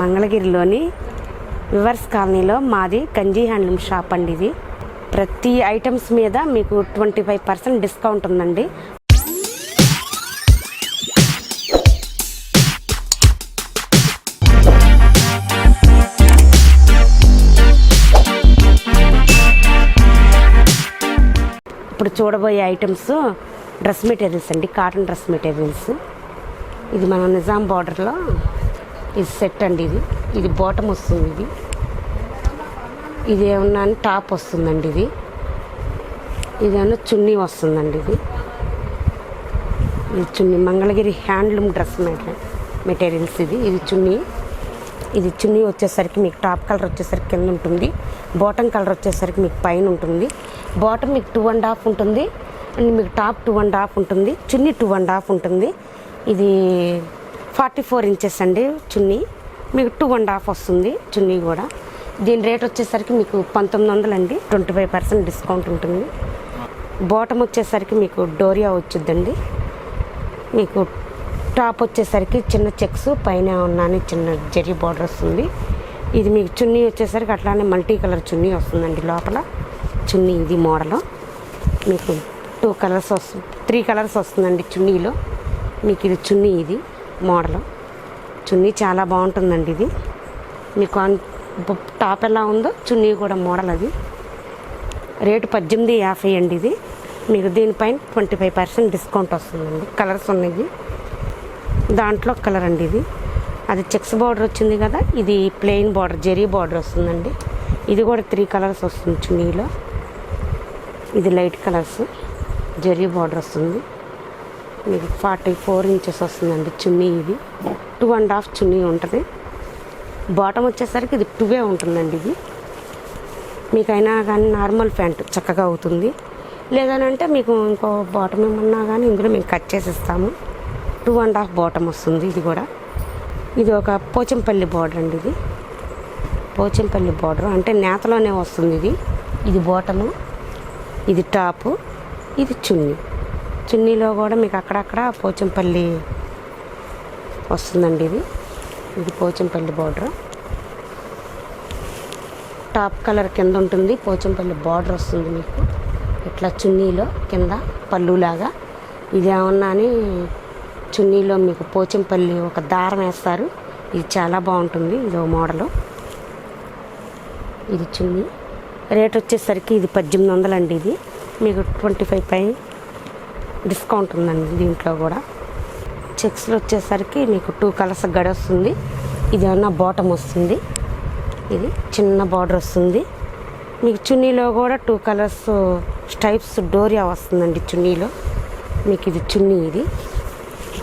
మంగళగిరిలోని వివర్స్ కాలనీలో మాది గంజీ హ్యాండ్లూమ్ షాప్ అండి ఇది. ప్రతి ఐటమ్స్ మీద మీకు ట్వంటీ ఫైవ్ పర్సెంట్ డిస్కౌంట్ ఉందండి. ఇప్పుడు చూడబోయే ఐటమ్స్ డ్రెస్ మెటీరియల్స్ అండి కాటన్ డ్రెస్ మెటీరియల్స్. ఇది మన నిజాం బార్డర్లో ఇది సెట్ అండి ఇది. ఇది బాటమ్ వస్తుంది ఇది. ఇది ఏమన్నా టాప్ వస్తుందండి ఇది. ఇదేమన్నా చున్నీ వస్తుందండి ఇది. ఇది chunni. Mangalagiri handloom dress material materials ఇది. ఇది చున్నీ. ఇది చున్నీ వచ్చేసరికి మీకు టాప్ కలర్ వచ్చేసరికి కింద ఉంటుంది. బాటమ్ కలర్ వచ్చేసరికి మీకు పైన ఉంటుంది. బాటమ్ మీకు టూ అండ్ హాఫ్ ఉంటుంది. అండ్ మీకు టాప్ టూ అండ్ హాఫ్ ఉంటుంది. చున్నీ టూ అండ్ హాఫ్ ఉంటుంది. ఇది ఫార్టీ ఫోర్ ఇంచెస్ అండి చున్నీ. మీకు టూ అండ్ హాఫ్ వస్తుంది చున్నీ కూడా. దీని రేట్ వచ్చేసరికి మీకు పంతొమ్మిది వందలు అండి. ట్వంటీ ఫైవ్ పర్సెంట్ డిస్కౌంట్ ఉంటుంది. బాటమ్ వచ్చేసరికి మీకు డోరియా వచ్చిందండి మీకు టాప్ వచ్చేసరికి చిన్న చెక్స్ పైన ఉన్నాను చిన్న జరీ బార్డర్ వస్తుంది. ఇది మీకు చున్నీ వచ్చేసరికి అట్లానే మల్టీ కలర్ చున్నీ వస్తుందండి లోపల. చున్నీ ఇది మోడల్. మీకు టూ కలర్స్ వస్తుంది త్రీ కలర్స్ వస్తుందండి చున్నీలో. మీకు ఇది చున్నీ ఇది. మోడల్. చున్నీ చాలా బాగుంటుందండి ఇది. మీకు అన్- టాప్ ఎలా ఉందో చున్నీ కూడా మోడల్ అది. రేటు పద్దెనిమిది యాభై అండి ఇది. మీకు దీనిపైన ట్వంటీ ఫైవ్ పర్సెంట్ డిస్కౌంట్ వస్తుందండి. కలర్స్ ఉన్నాయి. దాంట్లో కలర్ అండి ఇది. అది చెక్స్ బార్డర్ వచ్చింది కదా ఇది ప్లెయిన్ బార్డర్ జెరీ బార్డర్ వస్తుందండి. ఇది కూడా త్రీ కలర్స్ వస్తుంది చున్నీలో. ఇది లైట్ కలర్స్ జెరీ బార్డర్ వస్తుంది. మీకు ఫార్టీ ఫోర్ ఇంచెస్ వస్తుందండి చున్నీ ఇది. టూ అండ్ హాఫ్ చున్నీ ఉంటుంది. బాటమ్ వచ్చేసరికి ఇది టూవే ఉంటుందండి ఇది. మీకైనా కానీ నార్మల్ ప్యాంట్ చక్కగా అవుతుంది. లేదనంటే మీకు ఇంకో బాటమ్ ఏమన్నా కానీ ఇందులో మేము కట్ చేసి ఇస్తాము టూ అండ్ హాఫ్ బాటమ్ వస్తుంది ఇది కూడా. ఇది ఒక పోచంపల్లి బార్డర్ అండి ఇది. పోచంపల్లి బార్డర్ అంటే నేతలోనే వస్తుంది ఇది. ఇది బాటము ఇది టాపు ఇది చున్నీ. చున్నీలో కూడా మీకు అక్కడక్కడ పోచంపల్లి వస్తుందండి ఇది. ఇది పోచంపల్లి బార్డర్. టాప్ కలర్ కింద ఉంటుంది పోచంపల్లి బార్డర్ వస్తుంది మీకు. ఇట్లా చున్నీలో కింద పళ్ళులాగా. ఇది ఏమన్నా అని చున్నీలో మీకు పోచంపల్లి ఒక దారం వేస్తారు. ఇది చాలా బాగుంటుంది ఇది ఒక మోడలు. ఇది చున్నీ. రేట్ వచ్చేసరికి ఇది పద్దెనిమిది వందలు అండి ఇది. మీకు ట్వంటీ ఫైవ్ పై డిస్కౌంట్ ఉందండి దీంట్లో కూడా. చెక్స్లో వచ్చేసరికి మీకు టూ కలర్స్ గడి వస్తుంది. ఇది ఏమన్నా బాటమ్ వస్తుంది. ఇది చిన్న బార్డర్ వస్తుంది. మీకు చున్నీలో కూడా టూ కలర్స్ స్టైప్స్ డోరియా వస్తుందండి చున్నీలో. మీకు ఇది చున్నీ ఇది.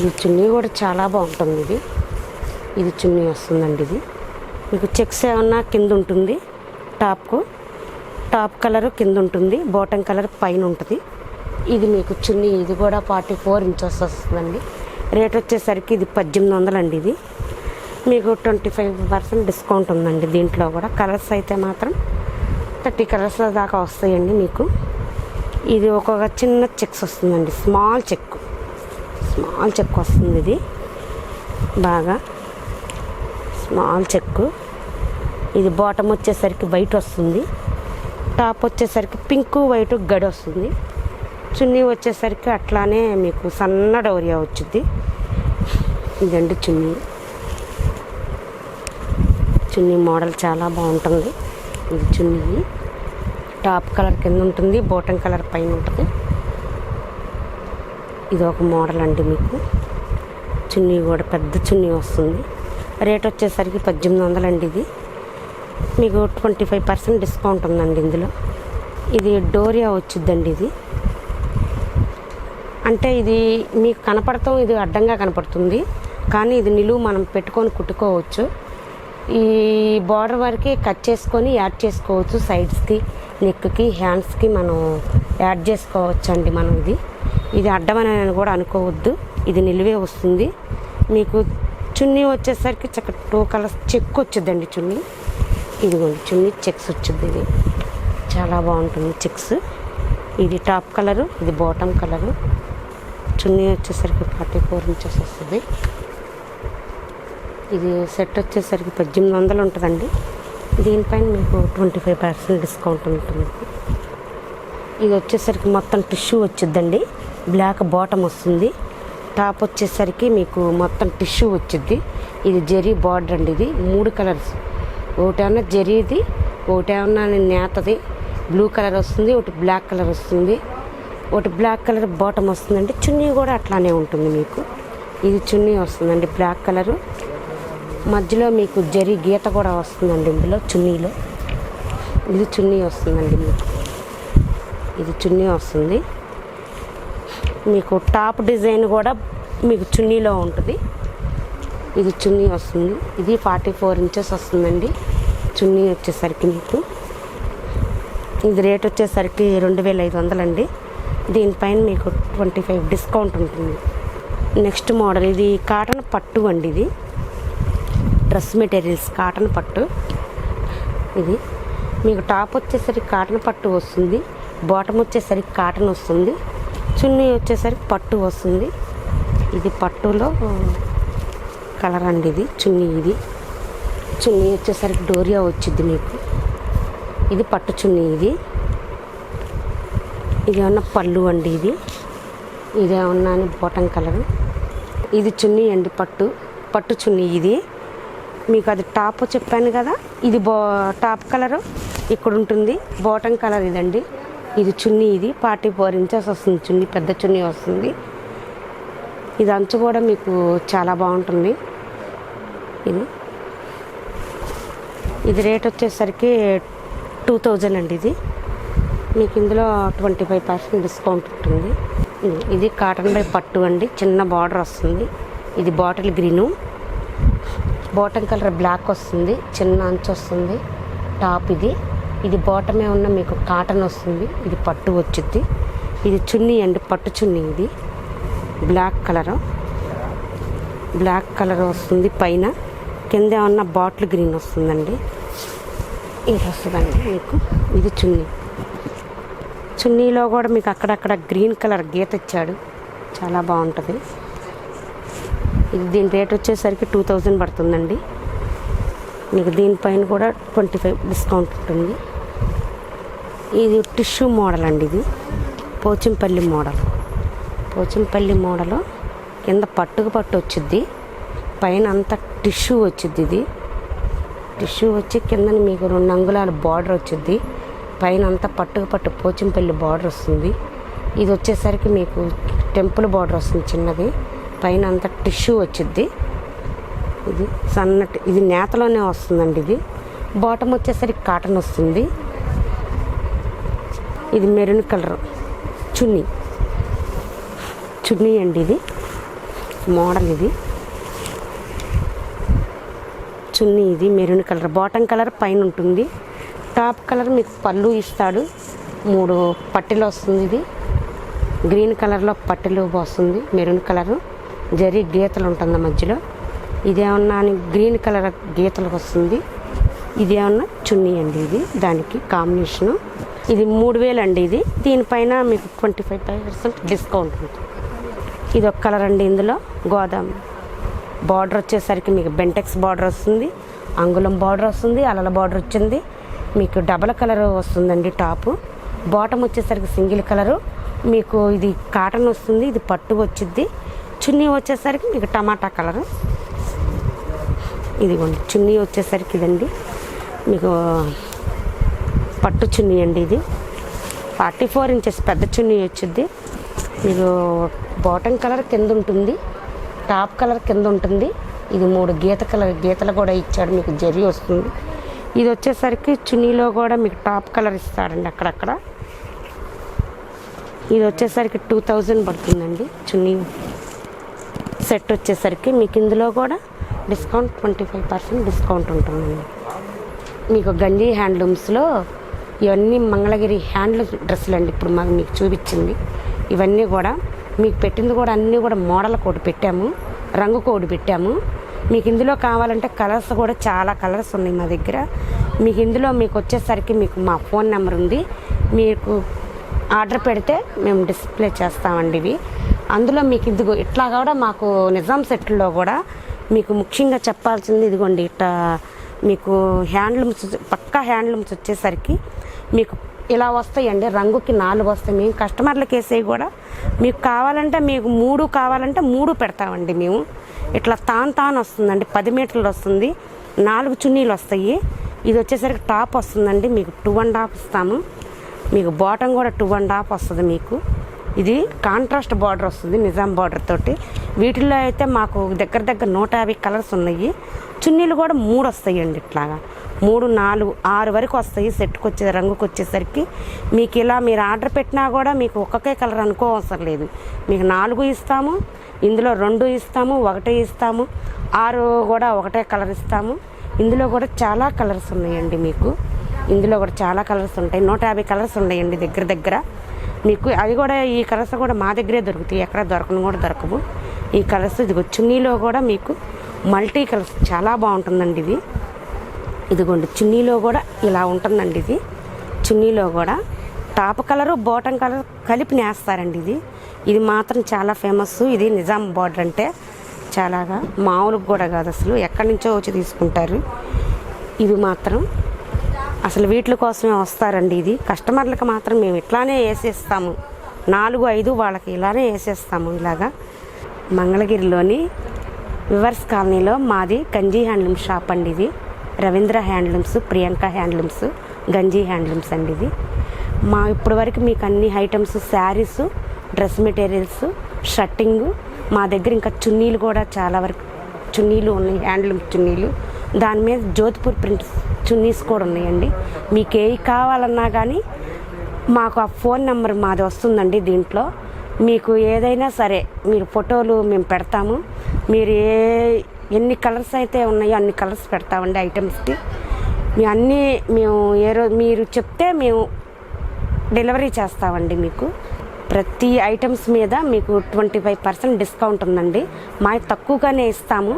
ఇది చున్నీ కూడా చాలా బాగుంటుంది ఇది. ఇది చున్నీ వస్తుందండి ఇది. మీకు చెక్స్ ఏమన్నా కింద ఉంటుంది. టాప్కు. టాప్ కలర్ కింద ఉంటుంది. బాటమ్ కలర్ పైన ఉంటుంది. ఇది మీకు చున్నీ ఇది కూడా ఫార్టీ ఫోర్ ఇంచెస్ వస్తుందండి. రేట్ వచ్చేసరికి ఇది పద్దెనిమిది వందలండి ఇది. మీకు ట్వంటీ ఫైవ్ పర్సెంట్ డిస్కౌంట్ ఉందండి దీంట్లో కూడా. కలర్స్ అయితే మాత్రం థర్టీ కలర్స్ దాకా వస్తాయండి మీకు. ఇది ఒక్కొక్క చిన్న చెక్స్ వస్తుందండి స్మాల్ చెక్. స్మాల్ చెక్ వస్తుంది ఇది. బాగా స్మాల్ చెక్. ఇది బాటమ్ వచ్చేసరికి వైట్ వస్తుంది. టాప్ వచ్చేసరికి పింక్ వైట్ గడి వస్తుంది. చున్నీ వచ్చేసరికి అట్లానే మీకు సన్న డౌరియా వచ్చింది ఇదండి చున్నీ. చున్నీ మోడల్ చాలా బాగుంటుంది. ఇది చున్నీ. టాప్ కలర్ కింద ఉంటుంది బోటం కలర్ పైన ఉంటుంది. ఇది ఒక మోడల్ అండి మీకు. చున్నీ కూడా పెద్ద చున్నీ వస్తుంది. రేట్ వచ్చేసరికి పద్దెనిమిది వందలు అండి ఇది. మీకు ట్వంటీ ఫైవ్ పర్సెంట్ డిస్కౌంట్ ఉందండి ఇందులో. ఇది డోరియా వచ్చిద్దండి ఇది. అంటే ఇది మీకు కనపడతాం ఇది అడ్డంగా కనపడుతుంది. కానీ ఇది నిలువు మనం పెట్టుకొని కుట్టుకోవచ్చు. ఈ బార్డర్ వరకే కట్ చేసుకొని యాడ్ చేసుకోవచ్చు. సైడ్స్కి నెక్కి హ్యాండ్స్కి మనం యాడ్ చేసుకోవచ్చు అండి మనం ఇది. ఇది అడ్డమని కూడా అనుకోవద్దు. ఇది నిలువే వస్తుంది. మీకు చున్నీ వచ్చేసరికి చక్క టూ కలర్స్ చెక్ వచ్చిందండి చున్నీ. ఇదిగోండి చున్నీ చెక్స్ వచ్చింది ఇది. చాలా బాగుంటుంది చెక్స్. ఇది టాప్ కలరు ఇది బాటమ్ కలరు. చున్నీ వచ్చేసరికి ఫార్టీ ఫోర్ ఇంచెస్ వస్తుంది ఇది సెట్ వచ్చేసరికి పద్దెనిమిది వందలు ఉంటుందండి. దీనిపైన మీకు ట్వంటీ ఫైవ్ పర్సెంట్ డిస్కౌంట్ ఉంటుంది. ఇది వచ్చేసరికి మొత్తం టిష్యూ వచ్చిద్దండి. బ్లాక్ బాటమ్ వస్తుంది. టాప్ వచ్చేసరికి మీకు మొత్తం టిష్యూ వచ్చిద్ది. ఇది జెరీ బార్డర్ అండి ఇది. మూడు కలర్స్. ఒకటేమన్నా జెరీది ఒకటేమన్నా నేతది. బ్లూ కలర్ వస్తుంది ఒకటి బ్లాక్ కలర్ వస్తుంది. ఒకటి బ్లాక్ కలర్ బాటమ్ వస్తుందండి. చున్నీ కూడా అట్లానే ఉంటుంది మీకు. ఇది చున్నీ వస్తుందండి బ్లాక్ కలరు మధ్యలో మీకు జరి గీత కూడా వస్తుందండి ఇందులో చున్నీలో. ఇది చున్నీ వస్తుందండి మీకు. ఇది చున్నీ వస్తుంది. మీకు టాప్ డిజైన్ కూడా మీకు చున్నీలో ఉంటుంది. ఇది చున్నీ వస్తుంది. ఇది ఫార్టీ ఫోర్ ఇంచెస్ వస్తుందండి. చున్నీ వచ్చేసరికి మీకు. ఇది రేట్ వచ్చేసరికి రెండు వేల ఐదు వందలండి. దీనిపైన మీకు ట్వంటీ ఫైవ్ డిస్కౌంట్ ఉంటుంది. నెక్స్ట్ మోడల్ ఇది కాటన్ పట్టు అండి ఇది. డ్రెస్ మెటీరియల్స్ కాటన్ పట్టు. ఇది మీకు టాప్ వచ్చేసరికి కాటన్ పట్టు వస్తుంది. బాటమ్ వచ్చేసరికి కాటన్ వస్తుంది. చున్నీ వచ్చేసరికి పట్టు వస్తుంది. ఇది పట్టులో కలర్ అండి ఇది చున్నీ ఇది. చున్నీ వచ్చేసరికి డోరియా వచ్చింది మీకు. ఇది పట్టు చున్నీ ఇది. ఇది ఏమన్నా పళ్ళు అండి ఇది? ఇది ఏమన్నా అని బాటమ్ కలర్. ఇది చున్నీ అండి పట్టు. పట్టు చున్నీ ఇది. మీకు అది టాప్ చెప్పాను కదా ఇది బో టాప్ కలర్. ఇక్కడ ఉంటుంది బోటం కలర్ ఇదండి. ఇది చున్నీ ఇది ఫార్టీ ఫోర్ ఇంచెస్ వస్తుంది చున్నీ పెద్ద చున్నీ వస్తుంది. ఇది అంచు కూడా మీకు చాలా బాగుంటుంది. ఇది. ఇది రేట్ వచ్చేసరికి టూ థౌజండ్ అండి ఇది. మీకు ఇందులో ట్వంటీ ఫైవ్ పర్సెంట్ డిస్కౌంట్ ఉంటుంది. ఇది- కాటన్ బై పట్టు అండి. చిన్న బార్డర్ వస్తుంది. ఇది bottle green. Bottom colour black వస్తుంది. చిన్న అంచు వస్తుంది. టాప్ ఇది. ఇది బాటమే ఉన్న మీకు కాటన్ వస్తుంది. ఇది పట్టు వచ్చింది ఇది చున్నీ అండి. పట్టు చున్నీ ఇది. Black colour. బ్లాక్ కలర్ వస్తుంది పైన. కింద ఉన్న బాటిల్ గ్రీన్ వస్తుందండి. ఇది వస్తుందండి మీకు. ఇది చున్నీ. చున్నీలో కూడా మీకు అక్కడక్కడ గ్రీన్ కలర్ గీత ఇచ్చాడు. చాలా బాగుంటుంది. ఇది దీని రేట్ వచ్చేసరికి టూ థౌజండ్ పడుతుందండి. మీకు దీనిపైన కూడా ట్వంటీ ఫైవ్ డిస్కౌంట్ ఉంటుంది. ఇది టిష్యూ మోడల్ అండి ఇది. పోచంపల్లి మోడల్. పోచంపల్లి మోడల్ కింద పట్టుకు పట్టు వచ్చిద్ది. పైన అంతా టిష్యూ వచ్చిద్ది ఇది. టిష్యూ వచ్చి కింద మీకు రెండు అంగుళాల బార్డర్ వచ్చిద్ది. పైన అంతా పట్టుకు పట్టు పోచంపల్లి బార్డర్ వస్తుంది. ఇది వచ్చేసరికి మీకు టెంపుల్ బార్డర్ వస్తుంది చిన్నది. పైన అంతా టిష్యూ వచ్చిద్ది. ఇది సన్నటి ఇది నేతలోనే వస్తుందండి ఇది. బాటమ్ వచ్చేసరికి కాటన్ వస్తుంది. ఇది మెరూన్ కలర్ చున్నీ. చున్నీ అండి ఇది. మోడల్ ఇది. చున్నీ ఇది మెరూన్ కలర్. బాటమ్ కలర్ పైన ఉంటుంది. టాప్ కలర్ మీకు పళ్ళు ఇస్తాడు. మూడు పట్టెలు వస్తుంది ఇది. గ్రీన్ కలర్లో పట్టెలు వస్తుంది. Maroon colour. జరీ గీతలు ఉంటుంది మధ్యలో? ఇదేమన్నా గ్రీన్ కలర్ గీతలు వస్తుంది. ఇదేమన్నా చున్నీ అండి ఇది. దానికి కాంబినేషను. ఇది మూడు వేలు అండి ఇది. దీనిపైన మీకు ట్వంటీ ఫైవ్ పర్సెంట్ డిస్కౌంట్ ఉంటుంది. ఇది ఒక కలర్ అండి ఇందులో. గోదాం బార్డర్ వచ్చేసరికి మీకు బెంటెక్స్ బార్డర్ వస్తుంది. అంగుళం బార్డర్ వస్తుంది. అలల బార్డర్ వచ్చింది. మీకు డబల్ కలర్ వస్తుందండి టాపు. బాటమ్ వచ్చేసరికి సింగిల్ కలరు. మీకు ఇది కాటన్ వస్తుంది ఇది పట్టు వచ్చిద్ది. చున్నీ వచ్చేసరికి మీకు టమాటా కలరు. ఇదిగోండి చున్నీ వచ్చేసరికి ఇదండి. మీకు పట్టు చున్నీ అండి ఇది. ఫార్టీ ఫోర్ ఇంచెస్ పెద్ద చున్నీ వచ్చింది మీకు బాటమ్ కలర్ కింద ఉంటుంది టాప్ కలర్ కింద ఉంటుంది. ఇది మూడు గీత కలర్ గీతలు కూడా ఇచ్చాడు మీకు జరీ వస్తుంది. ఇది వచ్చేసరికి చున్నీలో కూడా మీకు టాప్ కలర్ ఇస్తాడండి అక్కడక్కడ. ఇది వచ్చేసరికి టూ థౌజండ్ పడుతుందండి చున్నీ. సెట్ వచ్చేసరికి మీకు ఇందులో కూడా discount twenty five percent discount ఉంటుందండి. మీకు గంజీ హ్యాండ్లూమ్స్లో ఇవన్నీ మంగళగిరి హ్యాండ్లూమ్ డ్రెస్సులు అండి ఇప్పుడు మాకు మీకు చూపించింది. ఇవన్నీ కూడా మీకు పెట్టింది కూడా అన్నీ కూడా మోడల్ కోడ్ పెట్టాము రంగు కోడ్ పెట్టాము. మీకు ఇందులో కావాలంటే కలర్స్ కూడా చాలా కలర్స్ ఉన్నాయి మా దగ్గర. మీకు ఇందులో మీకు వచ్చేసరికి మీకు మా ఫోన్ నెంబర్ ఉంది. మీకు ఆర్డర్ పెడితే మేము డిస్ప్లే చేస్తామండి ఇవి. అందులో మీకు ఇదిగో ఇట్లా కూడా మాకు నిజాం సెట్లో కూడా మీకు ముఖ్యంగా చెప్పాల్సింది ఇదిగోండి ఇట్లా మీకు హ్యాండ్లూమ్స్ పక్కా హ్యాండ్లూమ్స్ వచ్చేసరికి మీకు ఇలా వస్తాయండి రంగుకి నాలుగు వస్తాయి. మేము కస్టమర్లకు వేసేవి కూడా మీకు కావాలంటే మీకు మూడు కావాలంటే మూడు పెడతామండి మేము. ఇట్లా తాన్ తాన్ వస్తుందండి. పది మీటర్లు వస్తుంది. నాలుగు చున్నీలు వస్తాయి. ఇది వచ్చేసరికి టాప్ వస్తుందండి. మీకు టూ అండ్ హాఫ్ ఇస్తాము. మీకు బాటమ్ కూడా టూ అండ్ హాఫ్ వస్తుంది మీకు. ఇది కాంట్రాస్ట్ బార్డర్ వస్తుంది నిజాం బార్డర్ తోటి. వీటిల్లో అయితే మాకు దగ్గర దగ్గర నూట యాభై కలర్స్ ఉన్నాయి. చున్నీలు కూడా మూడు వస్తాయండి ఇట్లాగా. మూడు నాలుగు ఆరు వరకు వస్తాయి. సెట్కి వచ్చే రంగుకి వచ్చేసరికి మీకు ఇలా మీరు ఆర్డర్ పెట్టినా కూడా మీకు ఒక్కొక్కే కలర్ అనుకో అవసరం లేదు. మీకు నాలుగు ఇస్తాము ఇందులో రెండు ఇస్తాము ఒకటే ఇస్తాము ఆరు కూడా ఒకటే కలర్ ఇస్తాము. ఇందులో కూడా చాలా కలర్స్ ఉన్నాయండి మీకు. ఇందులో కూడా చాలా కలర్స్ ఉంటాయి. నూట యాభై కలర్స్ ఉన్నాయండి దగ్గర దగ్గర. మీకు అవి కూడా ఈ కలర్స్ కూడా మా దగ్గరే దొరుకుతాయి. ఎక్కడ దొరకను కూడా దొరకవు. ఈ కలర్స్ ఇది చున్నీలో కూడా మీకు మల్టీ కలర్స్ చాలా బాగుంటుందండి ఇది. ఇదిగోండి చున్నీలో కూడా ఇలా ఉంటుందండి ఇది. చున్నీలో కూడా టాప్ కలరు బాటం కలర్ కలిపి నేస్తారండి ఇది. ఇది మాత్రం చాలా ఫేమస్. ఇది నిజాం బార్డర్ అంటే చాలాగా మామూలుగా కూడా కాదు అసలు. ఎక్కడి నుంచో వచ్చి తీసుకుంటారు. ఇవి మాత్రం అసలు వీటి కోసమే వస్తారండి ఇది. కస్టమర్లకు మాత్రం మేము ఇట్లానే వేసేస్తాము. నాలుగు ఐదు వాళ్ళకి ఇలానే వేసేస్తాము ఇలాగా. మంగళగిరిలోని వివర్స్ కాలనీలో మాది గంజీ హ్యాండ్లూమ్ షాప్ అండి ఇది. Ravindra handlooms Priyanka handlooms Ganji handlooms అండి ఇది మా ఇప్పటి వరకు మీకు అన్ని items saris dress materials shirting మా దగ్గర ఇంకా చున్నీలు కూడా చాలా వరకు చున్నీలు ఉన్నాయి హ్యాండ్లూమ్ చున్నీలు. దాని మీద జోధ్పూర్ ప్రింట్ చున్నీస్ కూడా ఉన్నాయండి. మీకు ఏ కావాలన్నా కానీ మాకు ఆ ఫోన్ నెంబర్ మాది వస్తుందండి దీంట్లో. మీకు ఏదైనా సరే మీరు ఫోటోలు మేము పెడతాము. మీరు ఏ ఎన్ని కలర్స్ అయితే ఉన్నాయో అన్ని కలర్స్ పెడతామండి ఐటమ్స్కి. మీ అన్నీ మేము ఏ రోజు మీరు చెప్తే మేము డెలివరీ చేస్తామండి మీకు. ప్రతి ఐటమ్స్ మీద మీకు ట్వంటీ ఫైవ్ పర్సెంట్ డిస్కౌంట్ ఉందండి. మాకు తక్కువగానే ఇస్తాము.